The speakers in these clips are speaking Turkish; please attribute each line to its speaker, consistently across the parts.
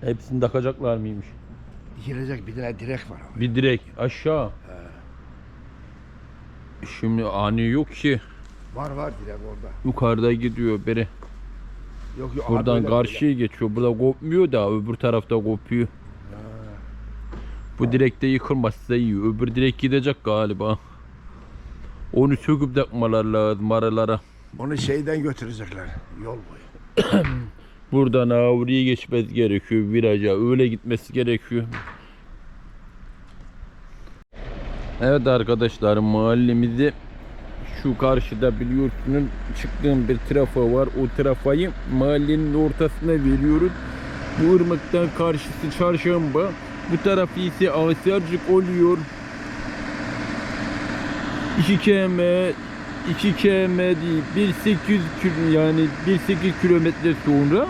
Speaker 1: Hepsini takacaklar mıymış?
Speaker 2: Dikilecek bir tane direk var ama.
Speaker 1: Bir direk aşağı. Şimdi ani yok ki.
Speaker 2: Var var direk orada.
Speaker 1: Yukarıda gidiyor biri.
Speaker 2: Yok yok.
Speaker 1: Buradan
Speaker 2: abi öyle-
Speaker 1: karşıya geçiyor. Burada kopmuyor da öbür tarafta kopuyor. Bu direkte yıkılmazsa iyi. Öbür direk gidecek galiba. Onu söküp takmalar lazım aralara.
Speaker 2: Onu şeyden götürecekler. Yol boyu.
Speaker 1: Buradan Avri'ye geçmesi gerekiyor viraja. Öyle gitmesi gerekiyor. Evet arkadaşlar mahallemizi şu karşıda biliyorsunuz çıktığım bir trafo var. O trafayı mahallenin ortasına veriyoruz. Bu ırmaktan karşısı çarşamba. Bu tarafı ise Asarcık oluyor. 2 km 2 km değil 1800 kil- yani 18 kilometre sonra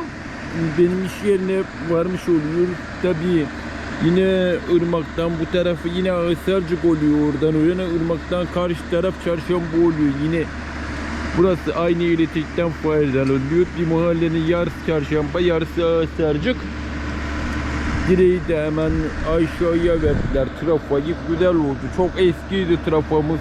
Speaker 1: benim iş yerine varmış oluyor. Tabii yine ırmaktan bu tarafı yine Asarcık oluyor oradan o yana ırmaktan karşı taraf çarşamba oluyor yine burası aynı elektrikten faydalanıyor. Bir mahallenin yarısı çarşamba yarısı Asarcık. Direği de hemen aşağıya verdiler. Trafoyu güzel oldu. Çok eskiydi trafomuz.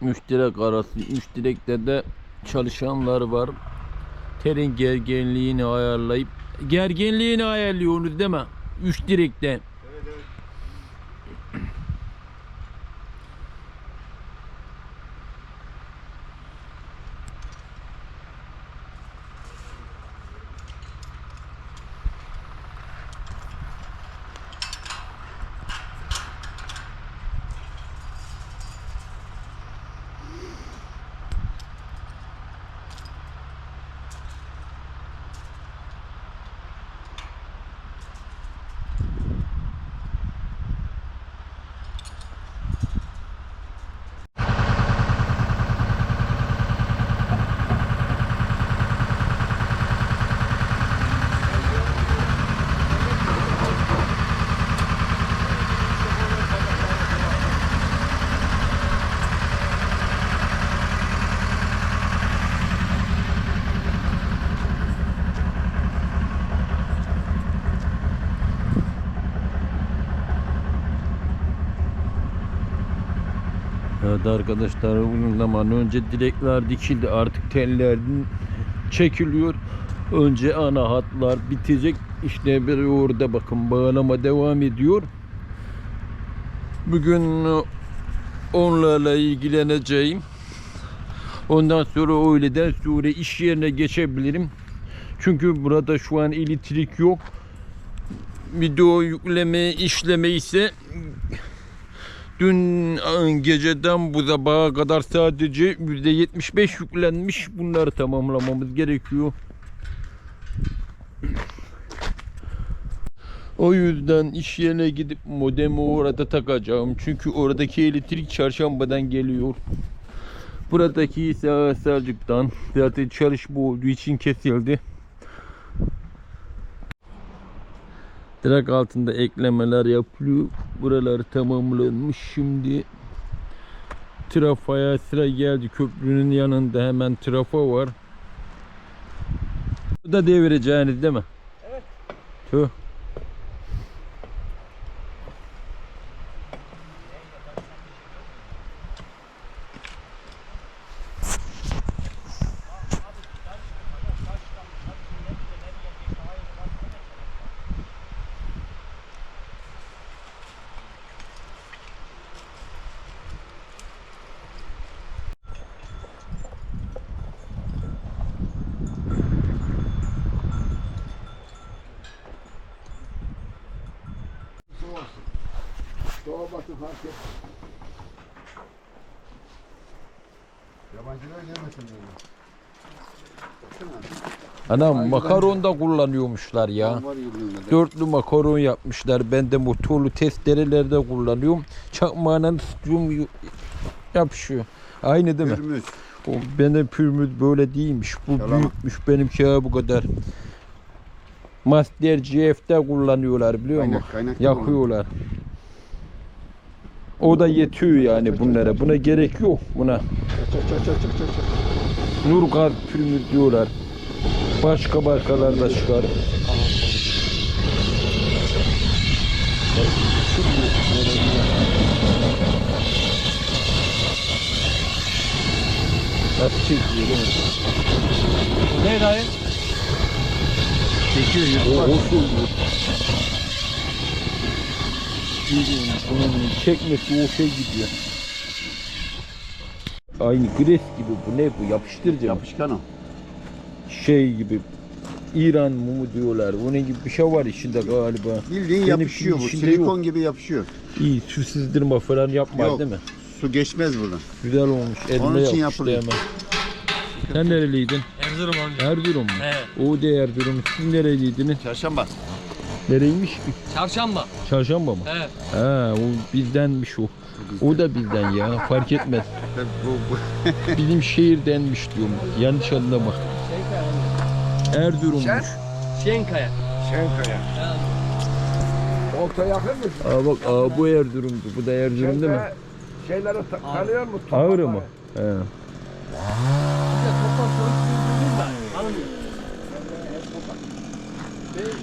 Speaker 1: Müşterek arası müşterekte de çalışanlar var. Terin gerginliğini ayarlayıp gerginliğini ayarlıyorsunuz değil mi? Üç Evet arkadaşlar uzun zaman önce direkler dikildi artık teller çekiliyor. Önce ana hatlar bitecek. İşte bir orada bakın bağlama devam ediyor. Bugün onlarla ilgileneceğim. Ondan sonra öğleden sonra iş yerine geçebilirim. Çünkü burada şu an elektrik yok. Video yükleme, işleme ise Dün e, geceden bu sabaha kadar sadece %75 yüklenmiş. Bunları tamamlamamız gerekiyor. O yüzden iş yerine gidip modemi orada takacağım. Çünkü oradaki elektrik çarşambadan geliyor. Buradaki ise Selçuk'tan. Zaten çalışma olduğu için kesildi. Direk altında eklemeler yapılıyor. Buralar tamamlanmış şimdi. Trafoya sıra geldi. Köprünün yanında hemen trafo var. Bu da devireceğiniz değil mi?
Speaker 3: Evet.
Speaker 1: Tüh.
Speaker 2: Batı fark et. Yabancılar gelmesin böyle.
Speaker 1: Anam makaron da kullanıyormuşlar ya. Dörtlü makaron yapmışlar. Ben de motorlu testerelerde kullanıyorum. Çakmağına tutuyorum yapışıyor. Aynı değil mi? O benim pürmüz böyle değilmiş. Bu
Speaker 2: Yalan.
Speaker 1: büyükmüş benimki ha bu kadar. Master GF'de kullanıyorlar biliyor musun?
Speaker 2: Kaynak kaynak.
Speaker 1: Yakıyorlar. O da yetiyor yani bunlara. Buna gerek yok buna.
Speaker 2: Çak.
Speaker 1: Nurgaz pürmüz diyorlar. Başka markalar da çıkar. Nasıl çekiyor değil mi?
Speaker 3: Ne dayı?
Speaker 1: Çekiyor. O Bunun çekmesi o şey gidiyor. Aynı gres gibi bu ne bu yapıştırıcı mı?
Speaker 2: Yapışkan o.
Speaker 1: şey gibi İran mumu diyorlar. Onun gibi bir şey var içinde galiba.
Speaker 2: Bildiğin
Speaker 1: Benim
Speaker 2: yapışıyor bu.
Speaker 1: içinde
Speaker 2: Silikon
Speaker 1: yok.
Speaker 2: gibi yapışıyor.
Speaker 1: İyi su sızdırma falan yapmaz
Speaker 2: Yok.
Speaker 1: değil mi?
Speaker 2: Su geçmez buradan.
Speaker 1: Güzel olmuş. Elime
Speaker 2: Onun için
Speaker 1: yapıştı
Speaker 2: yapılıyor.
Speaker 1: hemen. Sen nereliydin?
Speaker 3: Erzurum amca.
Speaker 1: Erzurum mu?
Speaker 3: He.
Speaker 1: O da Erzurum. Siz nereliydiniz?
Speaker 2: Çarşamba.
Speaker 1: Nereymiş?
Speaker 3: Çarşamba.
Speaker 1: Çarşamba mı?
Speaker 3: He.
Speaker 1: Ha, o bizdenmiş o. O da bizden ya. Fark etmez. Bizim şehirdenmiş diyorum. Yanlış anlama. Erzurum'muş.
Speaker 3: Şenkaya.
Speaker 2: Şenkaya. Olta yakın mı?
Speaker 1: Aa bak aa, bu Erzurum'du. Bu da Erzurum değil mi?
Speaker 2: Şeyleri ta- tanıyor musun?
Speaker 1: Ağrı mı? He.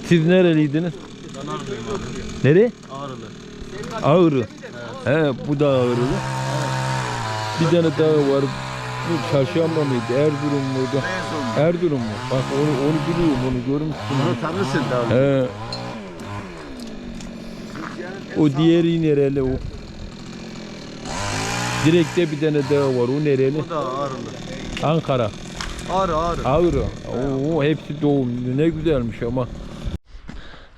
Speaker 1: Siz nereliydiniz?
Speaker 3: Ben Ağrılıyım abi.
Speaker 1: Nere?
Speaker 3: Ağrılı.
Speaker 1: Ağrı. He bu da Ağrılı. Bir tane daha var. Bu çarşamba mıydı? Erzurum muydu? Erzurum mu? Bak onu, onu biliyorum onu görmüşsün.
Speaker 2: Onu tanırsın daha.
Speaker 1: He. O diğeri nereli o? Direkte bir tane daha var. O nereli?
Speaker 3: O da Ağrılı.
Speaker 1: Ankara.
Speaker 3: Ağrı Ağrı.
Speaker 1: Ağrı. Oo, hepsi doğumlu. Ne güzelmiş ama.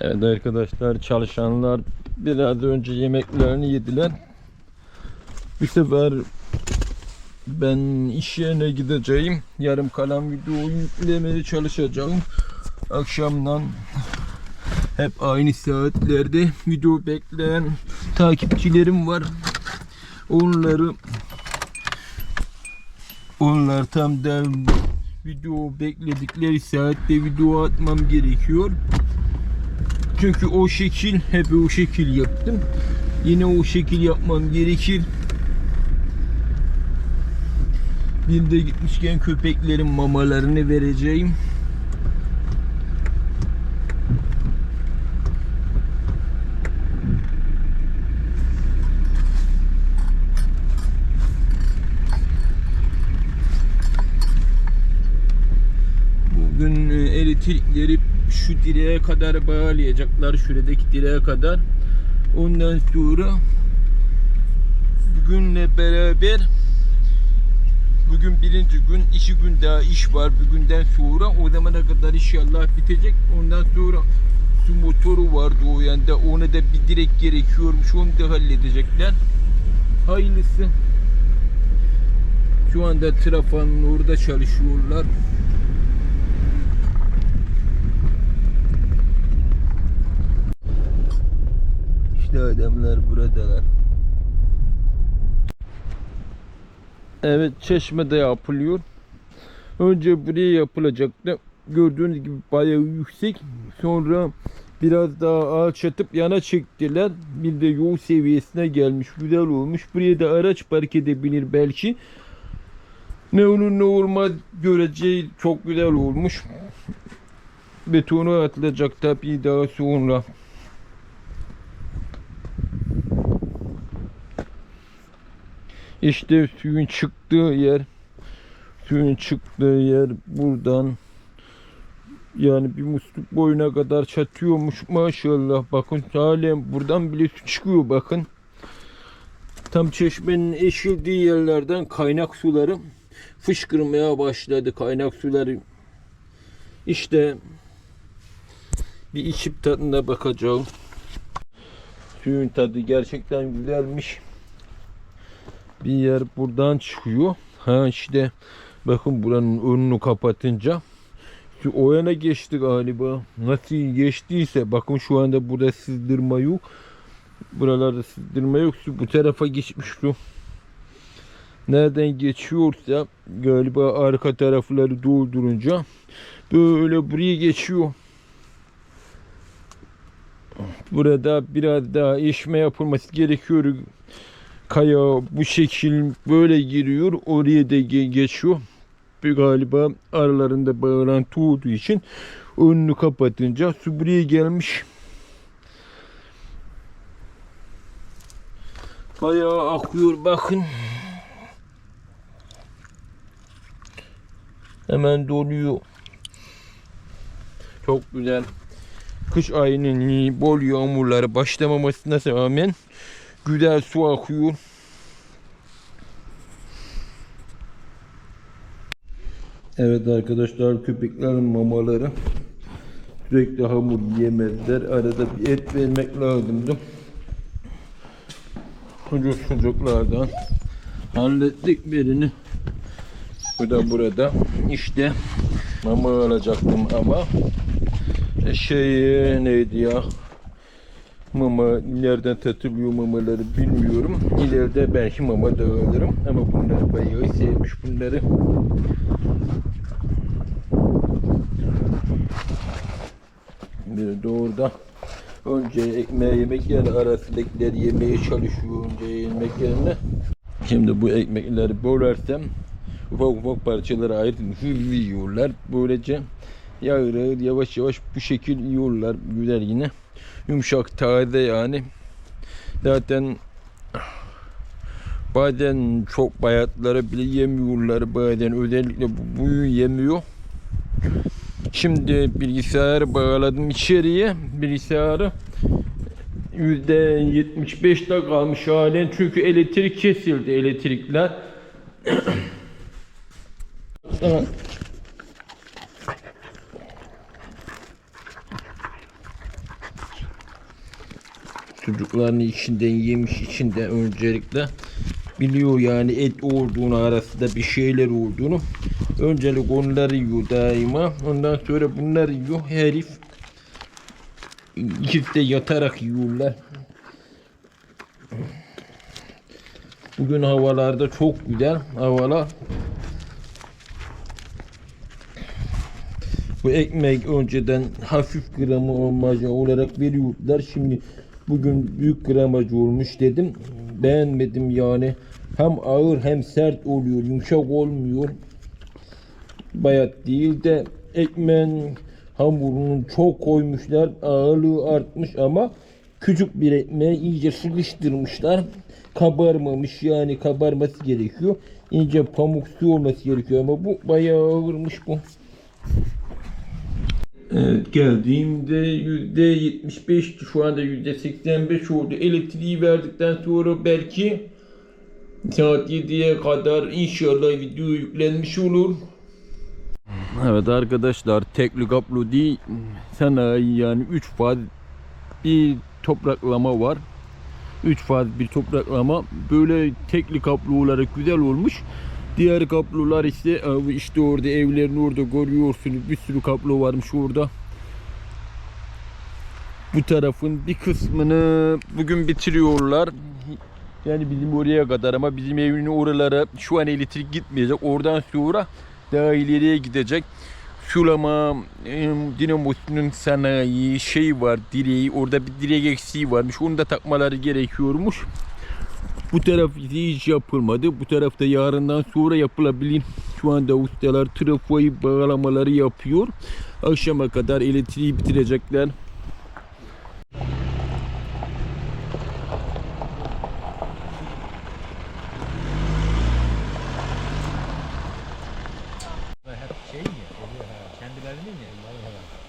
Speaker 1: Evet arkadaşlar çalışanlar biraz önce yemeklerini yediler. Bir sefer ben iş yerine gideceğim. Yarım kalan videoyu yüklemeye çalışacağım. Akşamdan hep aynı saatlerde video bekleyen takipçilerim var. Onları onlar tam da video bekledikleri saatte video atmam gerekiyor. Çünkü o şekil hep o şekil yaptım. Yine o şekil yapmam gerekir. Bir de gitmişken köpeklerin mamalarını vereceğim. Bugün elektrikleri şu direğe kadar bağlayacaklar. Şuradaki direğe kadar. Ondan sonra bugünle beraber bugün birinci gün, iki gün daha iş var bugünden sonra. O zamana kadar inşallah bitecek. Ondan sonra su motoru vardı o yanda. Ona da bir direk gerekiyormuş. Onu da halledecekler. Hayırlısı. Şu anda trafanın orada çalışıyorlar. İşte adamlar buradalar. Evet çeşmede yapılıyor. Önce buraya yapılacaktı. Gördüğünüz gibi bayağı yüksek. Sonra Biraz daha alçatıp yana çektiler. Bir de yol seviyesine gelmiş. Güzel olmuş. Buraya da araç park edebilir belki. Ne olur ne olmaz göreceği çok güzel olmuş. Betonu atılacak tabii daha sonra. İşte suyun çıktığı yer. Suyun çıktığı yer buradan. Yani bir musluk boyuna kadar çatıyormuş maşallah. Bakın halen buradan bile su çıkıyor bakın. Tam çeşmenin eşildiği yerlerden kaynak suları fışkırmaya başladı. Kaynak suları işte bir içip tadına bakacağım. Suyun tadı gerçekten güzelmiş. Bir yer buradan çıkıyor. Ha işte bakın buranın önünü kapatınca şu o yana geçti galiba. Nasıl geçtiyse bakın şu anda burada sızdırma yok. Buralarda sızdırma yok. Bu tarafa geçmiş su. Nereden geçiyorsa galiba arka tarafları doldurunca böyle buraya geçiyor. Burada biraz daha eşme yapılması gerekiyor. Kaya bu şekil böyle giriyor. Oraya da ge- geçiyor. Bir galiba aralarında bağlantı olduğu için önünü kapatınca su buraya gelmiş. Bayağı akıyor bakın. Hemen doluyor. Çok güzel. Kış ayının bol yağmurları başlamamasına rağmen güzel su akıyor. Evet arkadaşlar köpeklerin mamaları sürekli hamur yemezler. Arada bir et vermek lazımdı. Çocuk çocuklardan hallettik birini. Bu da burada. İşte mama alacaktım ama e, şey neydi ya? Mama nereden tatılıyor mamaları bilmiyorum. İleride belki mama da alırım. Ama bunlar bayağı sevmiş bunları. Bir de orada önce ekmeğe yemek yerine arasındakiler yemeye çalışıyor önce yemek yerine. Şimdi bu ekmekleri bölersem ufak ufak parçalara ayırıp hızlı yiyorlar. Böylece yağır yavaş yavaş bu şekil yiyorlar. Güzel yine. Yumuşak taze yani. Zaten bazen çok bayatları bile yemiyorlar bazen özellikle bu buyu yemiyor. Şimdi bilgisayarı bağladım içeriye. Bilgisayarı %75'te kalmış halen çünkü elektrik kesildi elektrikler. Ama çocukların içinden yemiş içinden öncelikle biliyor yani et olduğunu arasında bir şeyler olduğunu. Öncelik onları yiyor daima. Ondan sonra bunları yiyor. Herif ikisi de yatarak yiyorlar. Bugün havalarda çok güzel. Havalar bu ekmek önceden hafif gramı olmaca olarak veriyorlar şimdi bugün büyük gramaj olmuş dedim. Beğenmedim yani. Hem ağır hem sert oluyor. Yumuşak olmuyor. Bayat değil de ekmeğin hamurunun çok koymuşlar. Ağırlığı artmış ama küçük bir ekmeği iyice sıkıştırmışlar. Kabarmamış yani kabarması gerekiyor. İnce pamuksu olması gerekiyor ama bu bayağı ağırmış bu Evet, geldiğimde yüzde 75 şu anda yüzde 85 oldu. Elektriği verdikten sonra belki saat 7'ye kadar inşallah video yüklenmiş olur. Evet arkadaşlar tekli kaplı değil sanayi yani 3 faz bir topraklama var. 3 faz bir topraklama böyle tekli kaplı olarak güzel olmuş. Diğer kaplular işte e, işte orada evlerin orada görüyorsunuz bir sürü kaplu varmış orada. Bu tarafın bir kısmını bugün bitiriyorlar. Yani bizim oraya kadar ama bizim evin oralara şu an elektrik gitmeyecek. Oradan sonra daha ileriye gidecek. sulama e, dinamosunun sanayi şey var direği orada bir direk eksiği varmış onu da takmaları gerekiyormuş. Bu taraf hiç yapılmadı. Bu tarafta yarından sonra yapılabilir. Şu anda ustalar trafoyu bağlamaları yapıyor. Akşama kadar elektriği bitirecekler.
Speaker 4: hep şey mi? Kendilerinin ya.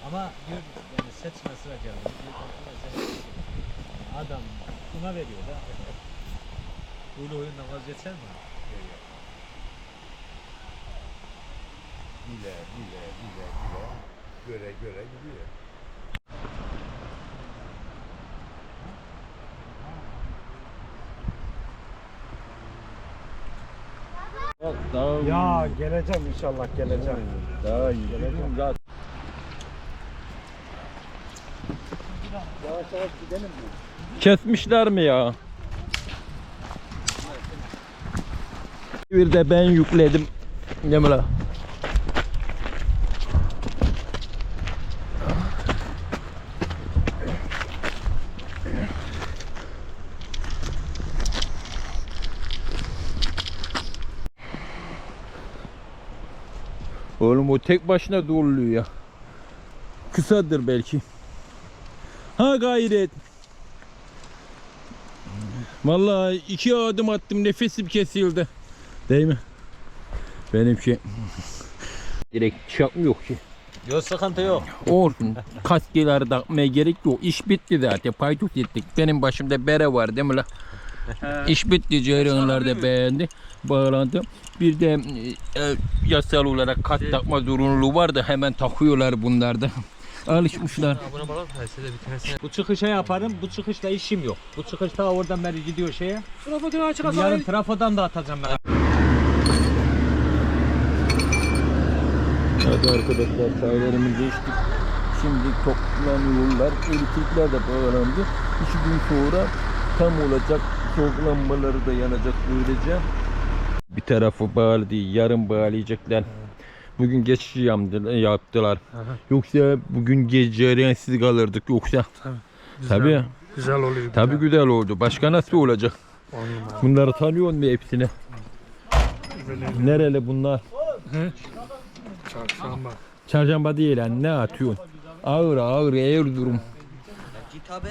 Speaker 4: Ama diyor yani seçme sıra geldi. Diyor, bakın mesela Adam buna veriyor da. Böyle oyundan vazgeçer mi?
Speaker 2: Bile bile bile bile. Göre göre gidiyor.
Speaker 1: Daha
Speaker 5: Ya geleceğim inşallah geleceğim.
Speaker 1: daha iyi. Kesmişler mi ya? Bir de ben yükledim. Yemla. Oğlum o tek başına doğruluyor ya. Kısadır belki. Ha gayret. Vallahi iki adım attım nefesim kesildi. Değil mi? Benim şey direkt çakmıyor yok ki.
Speaker 4: Yok sıkıntı yok.
Speaker 1: Olsun. Kaskeleri takmaya gerek yok. İş bitti zaten. Paydos ettik. Benim başımda bere var değil mi la? İş bitti. Ceyranlar da beğendi. Bağlandı. Bir de e, yasal olarak kat takma zorunluluğu var da hemen takıyorlar bunlar da. Alışmışlar.
Speaker 4: Bu çıkışa yaparım. Bu çıkışla işim yok. Bu çıkış ta oradan beri gidiyor şeye.
Speaker 3: Açık
Speaker 4: Yarın trafodan da atacağım ben.
Speaker 1: Hadi arkadaşlar çaylarımızı içtik. Şimdi toplanıyorlar. Elektrikler de bağlandı. İki gün sonra tam olacak. Soğuklanmaları da yanacak böylece. Bir tarafı bağlı değil. Yarın bağlayacaklar. Bugün geçiş yaptılar. yaptılar. Yoksa bugün gece renksiz kalırdık yoksa. Tabii.
Speaker 5: Güzel oluyor.
Speaker 1: Tabii güzel oldu. Başka nasıl olacak? Bunları tanıyor musun hepsini? Nereli bunlar?
Speaker 5: Çarşamba.
Speaker 1: Çarşamba değil yani ne atıyorsun? Ağır ağır Erzurum.
Speaker 3: Git abi.